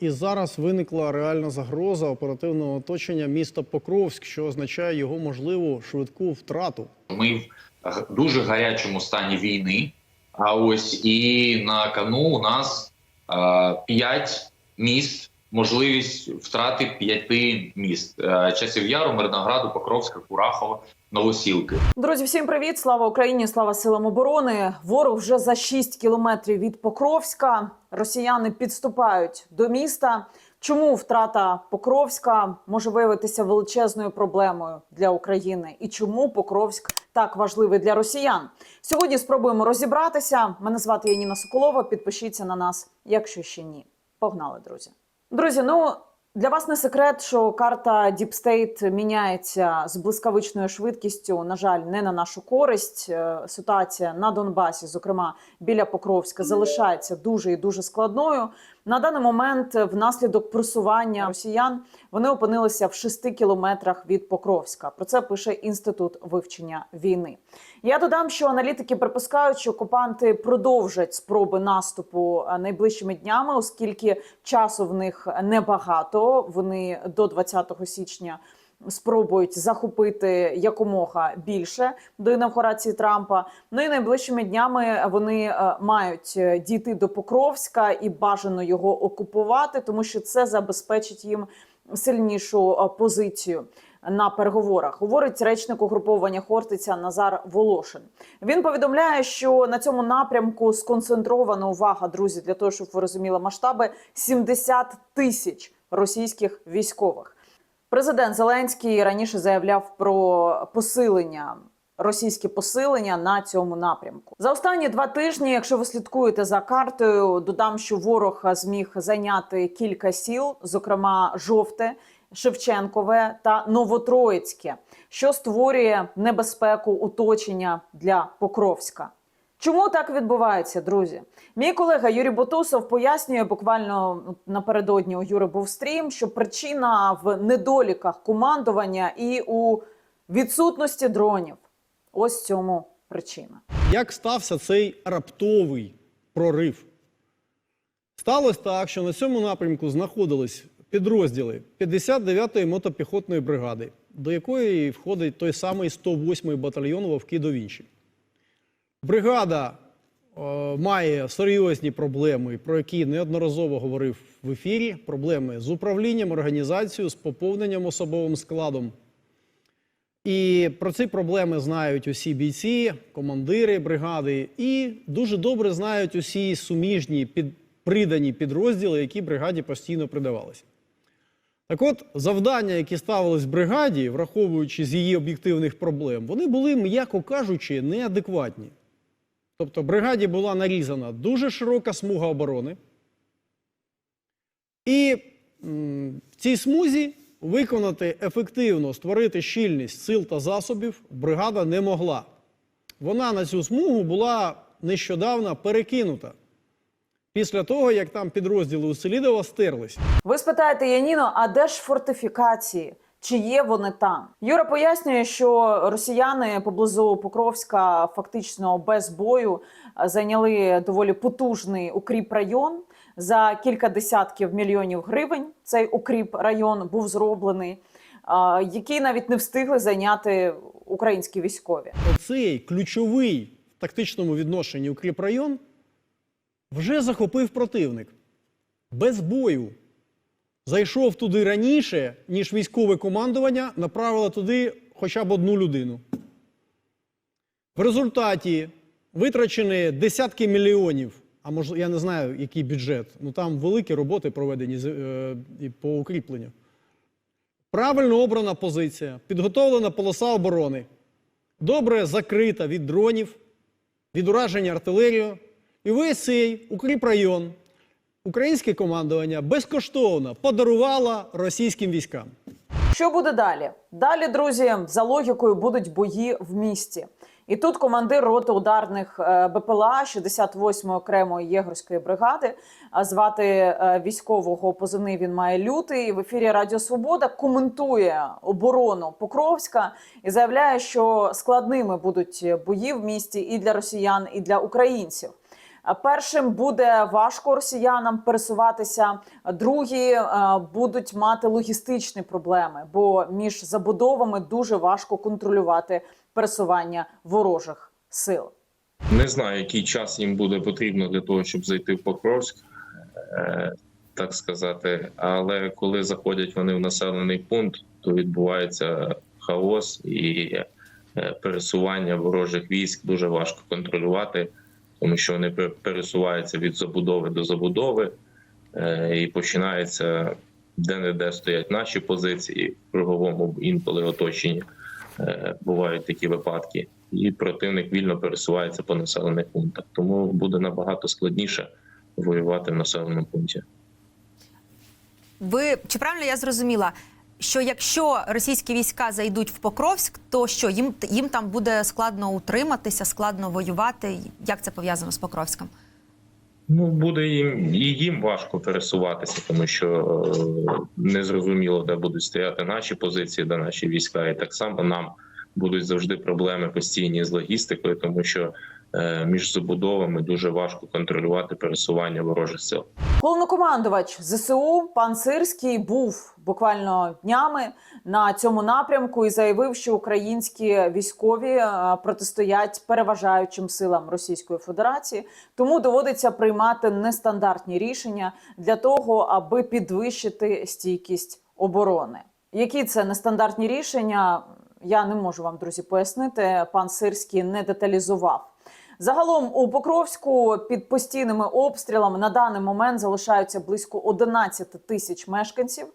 І зараз виникла реальна загроза оперативного оточення міста Покровськ, що означає його можливу швидку втрату. Ми в дуже гарячому стані війни. А ось і на кону у нас п'ять міст, можливість втрати п'яти міст: Е, Часів Яру, Мирнограду, Покровська, Курахова, Новосілки. Друзі, всім привіт! Слава Україні! Слава силам оборони! Ворог вже за 6 кілометрів від Покровська. Росіяни підступають до міста. Чому втрата Покровська може виявитися величезною проблемою для України? І чому Покровськ так важливий для росіян? Сьогодні спробуємо розібратися. Мене звати Яніна Соколова. Підпишіться на нас, якщо ще ні. Погнали, друзі. Друзі, ну для вас не секрет, що карта Діпстейт міняється з блискавичною швидкістю. На жаль, не на нашу користь. Е, Ситуація на Донбасі, зокрема біля Покровська, залишається дуже і дуже складною. На даний момент, е, внаслідок просування росіян, вони опинилися в 6 кілометрах від Покровська. Про це пише інститут вивчення війни. Я додам, що аналітики припускають, що окупанти продовжать спроби наступу е, найближчими днями, оскільки часу в них небагато. Вони до 20 січня спробують захопити якомога більше до інавгурації Трампа. Ну і найближчими днями вони е, мають е, дійти до Покровська і бажано його окупувати, тому що це забезпечить їм сильнішу е, позицію. На переговорах говорить речник угруповання Хортиця Назар Волошин. Він повідомляє, що на цьому напрямку сконцентрована увага, друзі, для того, щоб ви розуміли масштаби 70 тисяч російських військових. Президент Зеленський раніше заявляв про посилення. Російське посилення на цьому напрямку за останні два тижні. Якщо ви слідкуєте за картою, додам, що ворог зміг зайняти кілька сіл, зокрема жовте, Шевченкове та Новотроїцьке, що створює небезпеку оточення для Покровська. Чому так відбувається, друзі? Мій колега Юрій Бутусов пояснює буквально напередодні у Юри був стрім, що причина в недоліках командування і у відсутності дронів. Ось цьому причина. Як стався цей раптовий прорив? Сталося так, що на цьому напрямку знаходились підрозділи 59-ї мотопіхотної бригади, до якої входить той самий 108-й батальйон Вовки до. Бригада е, має серйозні проблеми, про які неодноразово говорив в ефірі. Проблеми з управлінням, організацією, з поповненням особовим складом. І про ці проблеми знають усі бійці, командири бригади, і дуже добре знають усі суміжні під, придані підрозділи, які бригаді постійно придавалися. Так от, завдання, які ставились бригаді, враховуючи з її об'єктивних проблем, вони були, м'яко кажучи, неадекватні. Тобто, бригаді була нарізана дуже широка смуга оборони, і в цій смузі виконати ефективно, створити щільність сил та засобів бригада не могла. Вона на цю смугу була нещодавно перекинута після того, як там підрозділи у Селідова стерлись. Ви спитаєте Яніно, а де ж фортифікації? Чи є вони там? Юра пояснює, що росіяни поблизу Покровська фактично без бою е, зайняли доволі потужний укріп район. За кілька десятків мільйонів гривень цей укріп район був зроблений, е, який навіть не встигли зайняти українські військові. Оцей ключовий в тактичному відношенні укріпрайон вже захопив противник без бою. Зайшов туди раніше, ніж військове командування направило туди хоча б одну людину. В результаті витрачені десятки мільйонів, а може, я не знаю, який бюджет, ну там великі роботи проведені е, по укріпленню. Правильно обрана позиція, підготовлена полоса оборони, добре закрита від дронів, від ураження артилерією. І весь цей укріпрайон українське командування безкоштовно подарувало російським військам. Що буде далі? Далі, друзі, за логікою будуть бої в місті. І тут командир роти ударних е, БПЛА 68-ї окремої єгорської бригади. а Звати е, військового позивний він має лютий. В ефірі Радіо Свобода коментує оборону Покровська і заявляє, що складними будуть бої в місті і для росіян, і для українців. Першим буде важко росіянам пересуватися. Другі е, будуть мати логістичні проблеми, бо між забудовами дуже важко контролювати пересування ворожих сил. Не знаю, який час їм буде потрібно для того, щоб зайти в Покровськ, е, так сказати. Але коли заходять вони в населений пункт, то відбувається хаос і е, пересування ворожих військ дуже важко контролювати, тому що вони пересуваються від забудови до забудови, е, і починається де-не-де стоять наші позиції в круговому інколи оточенні. Е, Бувають такі випадки і противник вільно пересувається по населених пунктах. Тому буде набагато складніше воювати в населеному пункті. Ви чи правильно я зрозуміла, що якщо російські війська зайдуть в Покровськ, то що їм їм там буде складно утриматися, складно воювати? Як це пов'язано з Покровськом? Ну буде їм і їм важко пересуватися, тому що е, незрозуміло, де будуть стояти наші позиції, де наші війська, і так само нам будуть завжди проблеми постійні з логістикою, тому що між забудовами дуже важко контролювати пересування ворожих сил. Головнокомандувач ЗСУ пан Сирський був буквально днями на цьому напрямку і заявив, що українські військові е, протистоять переважаючим силам Російської Федерації, тому доводиться приймати нестандартні рішення для того, аби підвищити стійкість оборони. Які це нестандартні рішення? Я не можу вам, друзі, пояснити. Пан Сирський не деталізував. Загалом у Покровську під постійними обстрілами на даний момент залишаються близько 11 тисяч мешканців.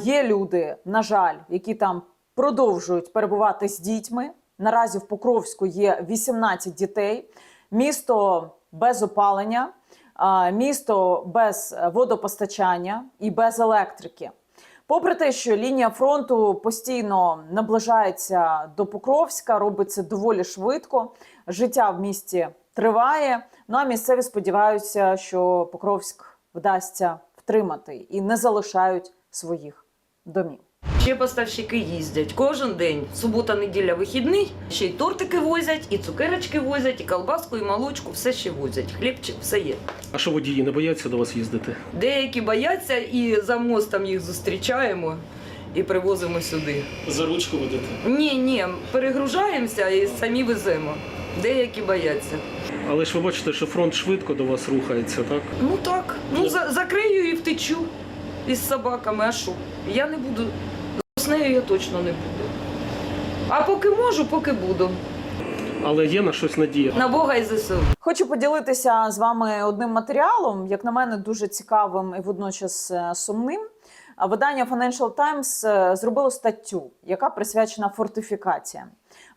Є люди, на жаль, які там продовжують перебувати з дітьми. Наразі в Покровську є 18 дітей. Місто без опалення, місто без водопостачання і без електрики. Попри те, що лінія фронту постійно наближається до Покровська, робиться доволі швидко. Життя в місті триває. Ну а місцеві сподіваються, що Покровськ вдасться втримати і не залишають своїх домів. Ще поставщики їздять кожен день. Субота, неділя, вихідний. Ще й тортики возять, і цукерочки возять, і колбаску, і молочку, все ще возять. Хлібчик, все є. А що водії не бояться до вас їздити? Деякі бояться, і за мостом їх зустрічаємо і привозимо сюди. За ручку ведете? Ні, ні, перегружаємося і самі веземо. Деякі бояться. Але ж ви бачите, що фронт швидко до вас рухається, так? Ну так, ну за, закрию і втечу із собаками. А що? Я не буду. З нею я точно не буду. А поки можу, поки буду. Але є на щось надія. На Бога і ЗСУ. Хочу поділитися з вами одним матеріалом, як на мене, дуже цікавим і водночас е, сумним. Видання Financial Times е, зробило статтю, яка присвячена фортифікаціям.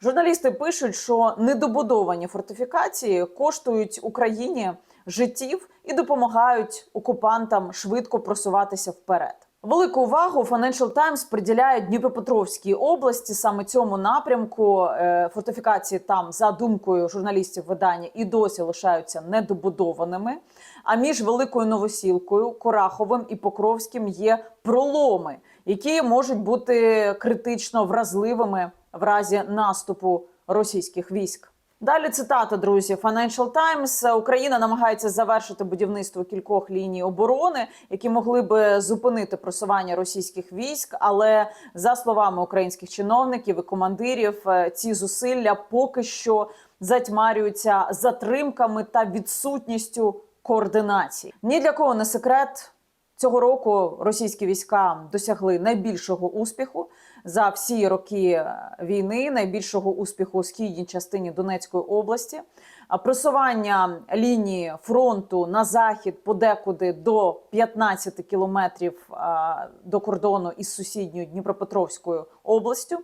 Журналісти пишуть, що недобудовані фортифікації коштують Україні життів і допомагають окупантам швидко просуватися вперед. Велику увагу Financial Times приділяє Дніпропетровській області саме цьому напрямку. Е, Фортифікації там, за думкою журналістів видання, і досі лишаються недобудованими. А між великою новосілкою, Кораховим і Покровським є проломи, які можуть бути критично вразливими в разі наступу російських військ. Далі цитата, друзі. Financial Times. Україна намагається завершити будівництво кількох ліній оборони, які могли би зупинити просування російських військ. Але за словами українських чиновників і командирів, е, ці зусилля поки що затьмарюються затримками та відсутністю координації. Ні для кого не секрет. Цього року російські війська досягли найбільшого успіху за всі роки е, війни, найбільшого успіху у східній частині Донецької області. Просування лінії фронту на захід подекуди до 15 кілометрів до кордону із сусідньою Дніпропетровською областю.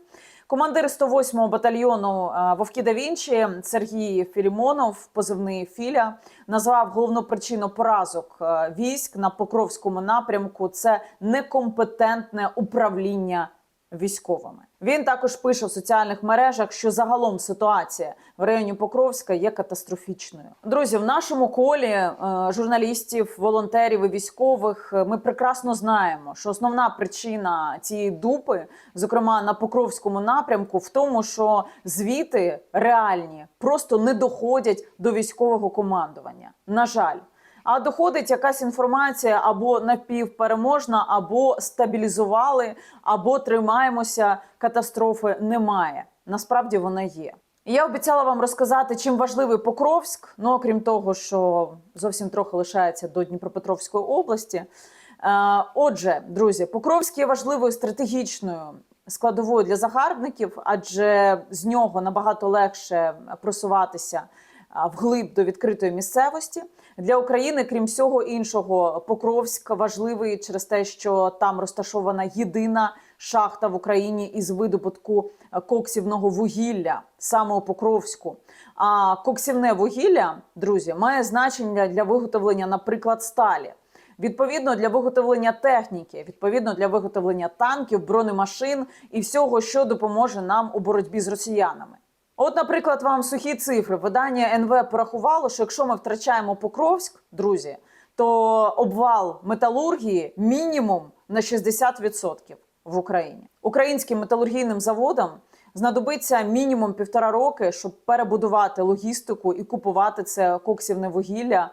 Командир 108-го батальйону а, Вовки да Вінчі Сергій Філімонов, позивний Філя, назвав головну причину поразок військ на Покровському напрямку. Це некомпетентне управління військовими. Він також пише в соціальних мережах, що загалом ситуація в районі Покровська є катастрофічною. Друзі, в нашому колі е, журналістів, волонтерів і військових е, ми прекрасно знаємо, що основна причина цієї дупи, зокрема на Покровському напрямку, в тому, що звіти реальні просто не доходять до військового командування. На жаль. А доходить якась інформація або напівпереможна, або стабілізували, або тримаємося, катастрофи немає. Насправді вона є. Я обіцяла вам розказати, чим важливий Покровськ. Ну окрім того, що зовсім трохи лишається до Дніпропетровської області. Е, Отже, друзі, Покровськ є важливою стратегічною складовою для загарбників, адже з нього набагато легше просуватися вглиб до відкритої місцевості. Для України, крім всього іншого, Покровськ важливий через те, що там розташована єдина шахта в Україні із видобутку е, коксівного вугілля саме у Покровську. А коксівне вугілля, друзі, має значення для виготовлення, наприклад, сталі. Відповідно для виготовлення техніки, відповідно для виготовлення танків, бронемашин і всього, що допоможе нам у боротьбі з росіянами. От, наприклад, вам сухі цифри. Видання НВ порахувало, що якщо ми втрачаємо Покровськ, друзі, то обвал металургії мінімум на 60% в Україні. Українським металургійним заводам знадобиться мінімум півтора роки, щоб перебудувати логістику і купувати це коксівне вугілля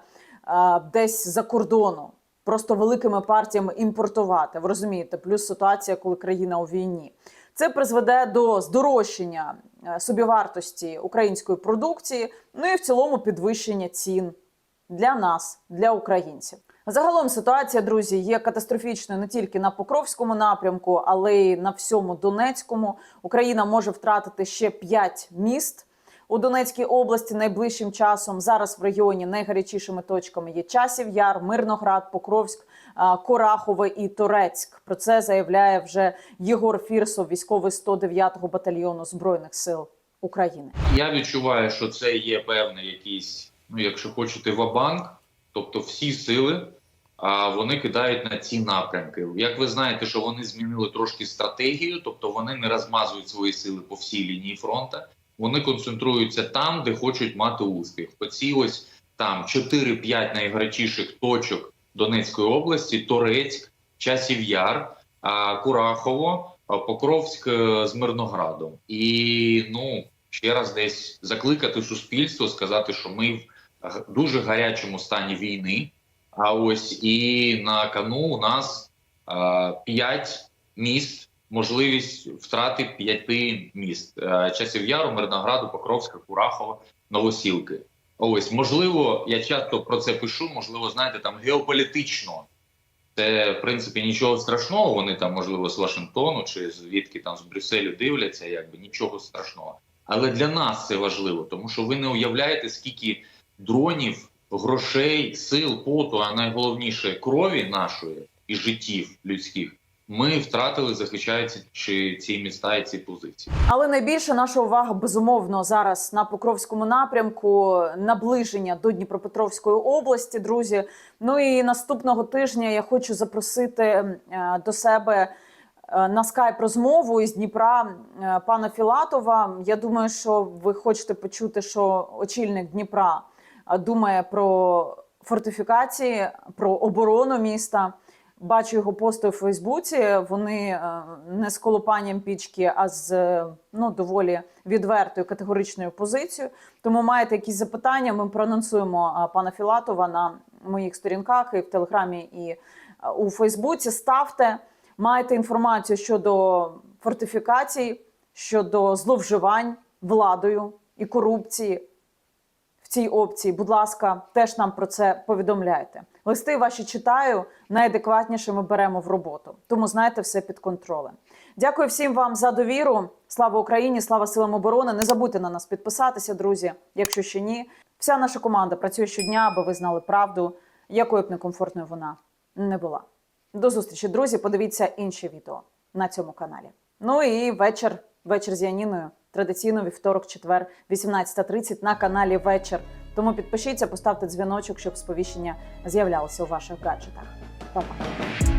е, десь за кордону. Просто великими партіями імпортувати. Ви розумієте, плюс ситуація, коли країна у війні. Це призведе до здорожчання собівартості української продукції, ну і в цілому підвищення цін для нас, для українців. Загалом ситуація, друзі, є катастрофічною не тільки на Покровському напрямку, але й на всьому Донецькому. Україна може втратити ще 5 міст у Донецькій області найближчим часом. Зараз в регіоні найгарячішими точками є Часів Яр, Мирноград, Покровськ, Корахове і Торецьк. Про це заявляє вже Єгор Фірсов, військовий 109-го батальйону збройних сил України. Я відчуваю, що це є певний якийсь, ну якщо хочете, вабанк, тобто всі сили. А вони кидають на ці напрямки. Як ви знаєте, що вони змінили трошки стратегію, тобто вони не розмазують свої сили по всій лінії фронту. Вони концентруються там, де хочуть мати успіх. Оці ось там 4-5 найгарячіших точок Донецької області: Торецьк, Часів Яр, Курахово, Покровськ е, з Мирноградом. І ну ще раз десь закликати суспільство, сказати, що ми в дуже гарячому стані війни. А ось і на кону у нас 5 міст, можливість втрати п'яти міст: Е, Часів Яру, Мирнограду, Покровська, Курахова, Новосілки. Ось можливо, я часто про це пишу. Можливо, знаєте, там геополітично. Це в принципі нічого страшного. Вони там, можливо, з Вашингтону чи звідки там з Брюсселю дивляться, якби нічого страшного. Але для нас це важливо, тому що ви не уявляєте, скільки дронів, грошей, сил, поту, а найголовніше крові нашої і життів людських ми втратили, захищаючи чи ці міста і ці позиції. Але найбільше наша увага безумовно зараз на Покровському напрямку, наближення до Дніпропетровської області, друзі. Ну і наступного тижня я хочу запросити е, до себе е, на скайп розмову із Дніпра е, пана Філатова. Я думаю, що ви хочете почути, що очільник Дніпра думає про фортифікації, про оборону міста. Бачу його пости у Фейсбуці. Вони е, не з колупанням пічки, а з е, ну доволі відвертою категоричною позицією. Тому маєте якісь запитання? Ми проанонсуємо е, пана Філатова на моїх сторінках і в Телеграмі, і у Фейсбуці. Ставте, маєте інформацію щодо фортифікацій, щодо зловживань владою і корупції цій опції. Будь ласка, теж нам про це повідомляйте. Листи ваші читаю, найадекватніше ми беремо в роботу. Тому знаєте, все під контролем. Дякую всім вам за довіру. Слава Україні, слава силам оборони. Не забудьте на нас підписатися, друзі. Якщо ще ні, вся наша команда працює щодня, аби ви знали правду, якою б некомфортною вона не була. До зустрічі, друзі. Подивіться інші відео на цьому каналі. Ну і вечір, вечір з Яніною. Традиційно вівторок, четвер, 18.30 на каналі Вечір. Тому підпишіться, поставте дзвіночок, щоб сповіщення з'являлося у ваших гаджетах. Па-па!